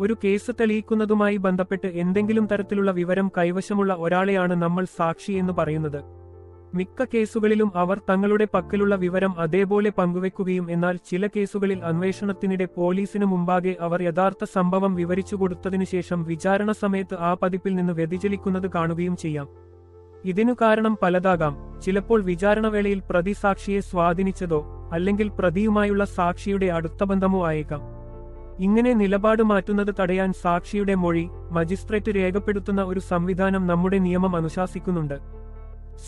ഒരു കേസ് തെളിയിക്കുന്നതുമായി ബന്ധപ്പെട്ട് എന്തെങ്കിലും തരത്തിലുള്ള വിവരം കൈവശമുള്ള ഒരാളെയാണ് നമ്മൾ സാക്ഷി എന്ന് പറയുന്നത്. മിക്ക കേസുകളിലും അവർ തങ്ങളുടെ പക്കലുള്ള വിവരം അതേപോലെ പങ്കുവെക്കുകയും എന്നാൽ ചില കേസുകളിൽ അന്വേഷണത്തിനിടെ പോലീസിനു മുമ്പാകെ അവർ യഥാർത്ഥ സംഭവം വിവരിച്ചു കൊടുത്തതിനു ശേഷം വിചാരണ സമയത്ത് ആ പതിപ്പിൽ നിന്ന് വ്യതിചലിക്കുന്നത് കാണുകയും ചെയ്യാം. ഇതിനു കാരണം പലതാകാം. ചിലപ്പോൾ വിചാരണവേളയിൽ പ്രതി സാക്ഷിയെ സ്വാധീനിച്ചതോ അല്ലെങ്കിൽ പ്രതിയുമായുള്ള സാക്ഷിയുടെ അടുത്ത ബന്ധമോ ആയേക്കാം. ഇങ്ങനെ നിലപാട് മാറ്റുന്നത് തടയാൻ സാക്ഷിയുടെ മൊഴി മജിസ്ട്രേറ്റ് രേഖപ്പെടുത്തുന്ന ഒരു സംവിധാനം നമ്മുടെ നിയമം അനുശാസിക്കുന്നുണ്ട്.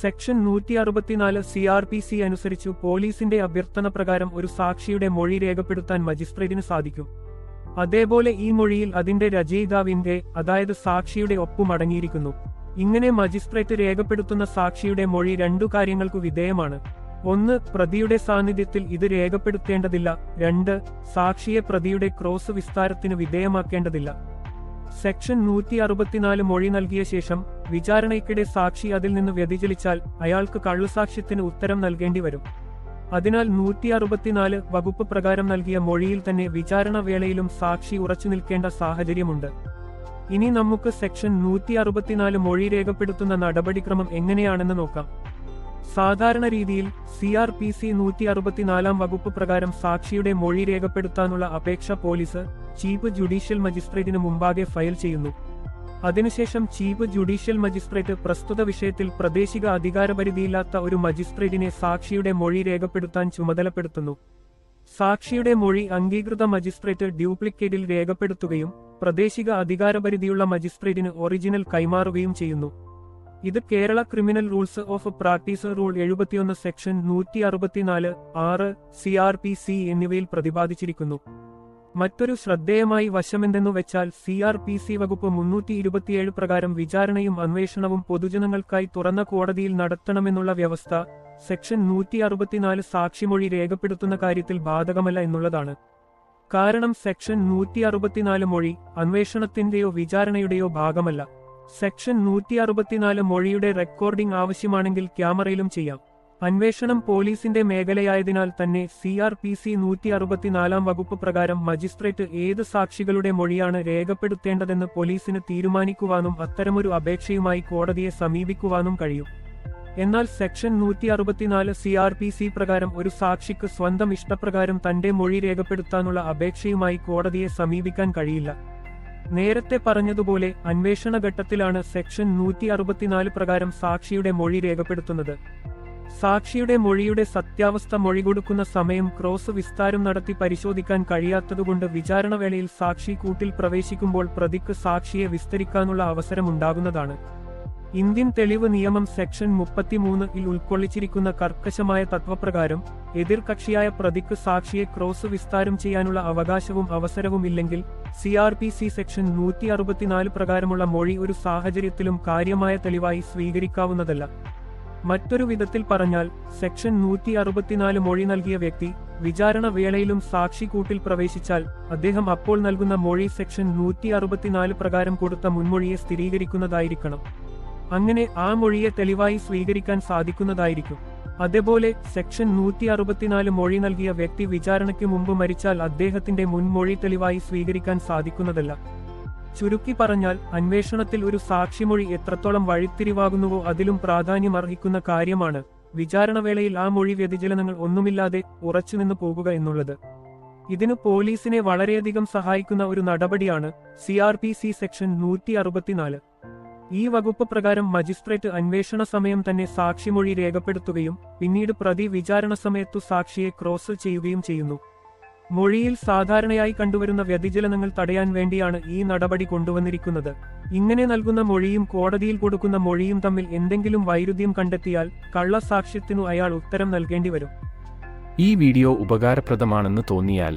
സെക്ഷൻ നൂറ്റി അറുപത്തിനാല് സി ആർ പി സി അനുസരിച്ചു പോലീസിന്റെ അഭ്യർത്ഥന പ്രകാരം ഒരു സാക്ഷിയുടെ മൊഴി രേഖപ്പെടുത്താൻ മജിസ്ട്രേറ്റിന് സാധിക്കും. അതേപോലെ ഈ മൊഴിയിൽ അതിന്റെ രചയിതാവിന്റെ അതായത് സാക്ഷിയുടെ ഒപ്പും അടങ്ങിയിരിക്കുന്നു. ഇങ്ങനെ മജിസ്ട്രേറ്റ് രേഖപ്പെടുത്തുന്ന സാക്ഷിയുടെ മൊഴി രണ്ടു കാര്യങ്ങൾക്കു വിധേയമാണ്. ഒന്ന് പ്രതിയുടെ സാന്നിധ്യത്തിൽ ഇത് രേഖപ്പെടുത്തേണ്ടതില്ല. രണ്ട് സാക്ഷിയെ പ്രതിയുടെ ക്രോസ് വിസ്താരത്തിന് വിധേയമാക്കേണ്ടതില്ല. സെക്ഷൻ നൂറ്റി അറുപത്തിനാല് മൊഴി നൽകിയ ശേഷം വിചാരണയ്ക്കിടെ സാക്ഷി അതിൽ നിന്ന് വ്യതിചലിച്ചാൽ അയാൾക്ക് കള്ളുസാക്ഷ്യത്തിന് ഉത്തരം നൽകേണ്ടി വരും. അതിനാൽ നൂറ്റി അറുപത്തിനാല് വകുപ്പ് പ്രകാരം നൽകിയ മൊഴിയിൽ തന്നെ വിചാരണ വേളയിലും സാക്ഷി ഉറച്ചു നിൽക്കേണ്ട സാഹചര്യമുണ്ട്. ഇനി നമുക്ക് സെക്ഷൻ നൂറ്റി അറുപത്തിനാല് മൊഴി രേഖപ്പെടുത്തുന്ന നടപടിക്രമം എങ്ങനെയാണെന്ന് നോക്കാം. സാധാരണ രീതിയിൽ സി ആർ പി സി നൂറ്റി അറുപത്തിനാലാം വകുപ്പ് പ്രകാരം സാക്ഷിയുടെ മൊഴി രേഖപ്പെടുത്താനുള്ള അപേക്ഷ പോലീസ് ചീഫ് ജുഡീഷ്യൽ മജിസ്ട്രേറ്റിന് മുമ്പാകെ ഫയൽ ചെയ്യുന്നു. അതിനുശേഷം ചീഫ് ജുഡീഷ്യൽ മജിസ്ട്രേറ്റ് പ്രസ്തുത വിഷയത്തിൽ പ്രാദേശിക അധികാരപരിധിയില്ലാത്ത ഒരു മജിസ്ട്രേറ്റിനെ സാക്ഷിയുടെ മൊഴി രേഖപ്പെടുത്താൻ ചുമതലപ്പെടുത്തുന്നു. സാക്ഷിയുടെ മൊഴി അംഗീകൃത മജിസ്ട്രേറ്റ് ഡ്യൂപ്ലിക്കേറ്റിൽ രേഖപ്പെടുത്തുകയും പ്രാദേശിക അധികാരപരിധിയുള്ള മജിസ്ട്രേറ്റിന് ഒറിജിനൽ കൈമാറുകയും ചെയ്യുന്നു. ഇത് Kerala criminal rules of practice rule എഴുപത്തിയൊന്ന് സെക്ഷൻ നൂറ്റി അറുപത്തിനാല് ആറ് സി ആർ പി സി എന്നിവയിൽ പ്രതിപാദിച്ചിരിക്കുന്നു. മറ്റൊരു ശ്രദ്ധേയമായി വശമെന്തെന്നു വെച്ചാൽ സി ആർ പി സി വകുപ്പ് മുന്നൂറ്റി ഇരുപത്തിയേഴ് പ്രകാരം വിചാരണയും അന്വേഷണവും പൊതുജനങ്ങൾക്കായി തുറന്ന കോടതിയിൽ നടത്തണമെന്നുള്ള വ്യവസ്ഥ സെക്ഷൻ നൂറ്റി അറുപത്തിനാല് സാക്ഷിമൊഴി രേഖപ്പെടുത്തുന്ന കാര്യത്തിൽ ബാധകമല്ല എന്നുള്ളതാണ്. കാരണം സെക്ഷൻ നൂറ്റി അറുപത്തിനാല് മൊഴി അന്വേഷണത്തിന്റെയോ വിചാരണയുടെയോ ഭാഗമല്ല. സെക്ഷൻ നൂറ്റി അറുപത്തിനാല് മൊഴിയുടെ റെക്കോർഡിംഗ് ആവശ്യമാണെങ്കിൽ ക്യാമറയിലും ചെയ്യാം. അന്വേഷണം പോലീസിന്റെ മേഖലയായതിനാൽ തന്നെ സി ആർ പി സി നൂറ്റി അറുപത്തിനാലാം വകുപ്പ് പ്രകാരം മജിസ്ട്രേറ്റ് ഏത് സാക്ഷികളുടെ മൊഴിയാണ് രേഖപ്പെടുത്തേണ്ടതെന്ന് പോലീസിന് തീരുമാനിക്കുവാനും അത്തരമൊരു അപേക്ഷയുമായി കോടതിയെ സമീപിക്കുവാനും കഴിയും. എന്നാൽ സെക്ഷൻ നൂറ്റി അറുപത്തിനാല് സി ആർ പി സി പ്രകാരം ഒരു സാക്ഷിക്ക് സ്വന്തം ഇഷ്ടപ്രകാരം തന്റെ മൊഴി രേഖപ്പെടുത്താനുള്ള അപേക്ഷയുമായി കോടതിയെ സമീപിക്കാൻ കഴിയില്ല. നേരത്തെ പറഞ്ഞതുപോലെ അന്വേഷണ ഘട്ടത്തിലാണ് സെക്ഷൻ നൂറ്റി അറുപത്തിനാല് പ്രകാരം സാക്ഷിയുടെ മൊഴി രേഖപ്പെടുത്തുന്നത്. സാക്ഷിയുടെ മൊഴിയുടെ സത്യാവസ്ഥ മൊഴി കൊടുക്കുന്ന സമയം ക്രോസ് വിസ്താരം നടത്തി പരിശോധിക്കാൻ കഴിയാത്തതുകൊണ്ട് വിചാരണവേളയിൽ സാക്ഷി കൂട്ടിൽ പ്രവേശിക്കുമ്പോൾ പ്രതിക്ക് സാക്ഷിയെ വിസ്തരിക്കാനുള്ള അവസരമുണ്ടാകുന്നതാണ്. ഇന്ത്യൻ തെളിവ് നിയമം സെക്ഷൻ മുപ്പത്തിമൂന്ന് ഇൽ ഉൾക്കൊള്ളിച്ചിരിക്കുന്ന കർക്കശമായ തത്വപ്രകാരം എതിർകക്ഷിയായ പ്രതിക്ക് സാക്ഷിയെ ക്രോസ് വിസ്താരം ചെയ്യാനുള്ള അവകാശവും അവസരവും ഇല്ലെങ്കിൽ C R P C section നൂറ്റി അറുപത്തിനാല് പ്രകാരമുള്ള മൊഴി ഒരു സാഹചര്യത്തിലും കാര്യമായ തെളിവായി സ്വീകരിക്കാവുന്നതല്ല. മറ്റൊരു വിധത്തിൽ പറഞ്ഞാൽ സെക്ഷൻ നൂറ്റി അറുപത്തിനാല് മൊഴി നൽകിയ വ്യക്തി വിചാരണ വേളയിലും സാക്ഷി കൂട്ടിൽ പ്രവേശിച്ചാൽ അദ്ദേഹം അപ്പോൾ നൽകുന്ന മൊഴി സെക്ഷൻ നൂറ്റി അറുപത്തിനാല് പ്രകാരം കൊടുത്ത മുൻമൊഴിയെ സ്ഥിരീകരിക്കുന്നതായിരിക്കണം. അങ്ങനെ ആ മൊഴിയെ തെളിവായി സ്വീകരിക്കാൻ സാധിക്കുന്നതായിരിക്കും. അതേപോലെ സെക്ഷൻ നൂറ്റി അറുപത്തിനാല് മൊഴി നൽകിയ വ്യക്തി വിചാരണയ്ക്ക് മുമ്പ് മരിച്ചാൽ അദ്ദേഹത്തിന്റെ മുൻമൊഴി തെളിവായി സ്വീകരിക്കാൻ സാധിക്കുന്നതല്ല. ചുരുക്കി പറഞ്ഞാൽ അന്വേഷണത്തിൽ ഒരു സാക്ഷിമൊഴി എത്രത്തോളം വഴിത്തിരിവാകുന്നുവോ അതിലും പ്രാധാന്യം അർഹിക്കുന്ന കാര്യമാണ് വിചാരണവേളയിൽ ആ മൊഴി വ്യതിചലനങ്ങൾ ഒന്നുമില്ലാതെ ഉറച്ചുനിന്ന് പോകുക എന്നുള്ളത്. ഇതിന് പോലീസിനെ വളരെയധികം സഹായിക്കുന്ന ഒരു നടപടിയാണ് C R P C section നൂറ്റി അറുപത്തിനാല് ഈ വകുപ്പ് പ്രകാരം മജിസ്ട്രേറ്റ് അന്വേഷണ സമയം തന്നെ സാക്ഷിമൊഴി രേഖപ്പെടുത്തുകയും പിന്നീട് പ്രതി വിചാരണ സമയത്തു സാക്ഷിയെ ക്രോസ് ചെയ്യുകയും ചെയ്യുന്നു. മൊഴിയിൽ സാധാരണയായി കണ്ടുവരുന്ന വ്യതിചലനങ്ങൾ തടയാൻ വേണ്ടിയാണ് ഈ നടപടി കൊണ്ടുവന്നിരിക്കുന്നത്. ഇങ്ങനെ നൽകുന്ന മൊഴിയും കോടതിയിൽ കൊടുക്കുന്ന മൊഴിയും തമ്മിൽ എന്തെങ്കിലും വൈരുദ്ധ്യം കണ്ടെത്തിയാൽ കള്ളസാക്ഷ്യത്തിനു അയാൾ ഉത്തരം നൽകേണ്ടി വരും ഈ വീഡിയോ ഉപകാരപ്രദമാണെന്ന് തോന്നിയാൽ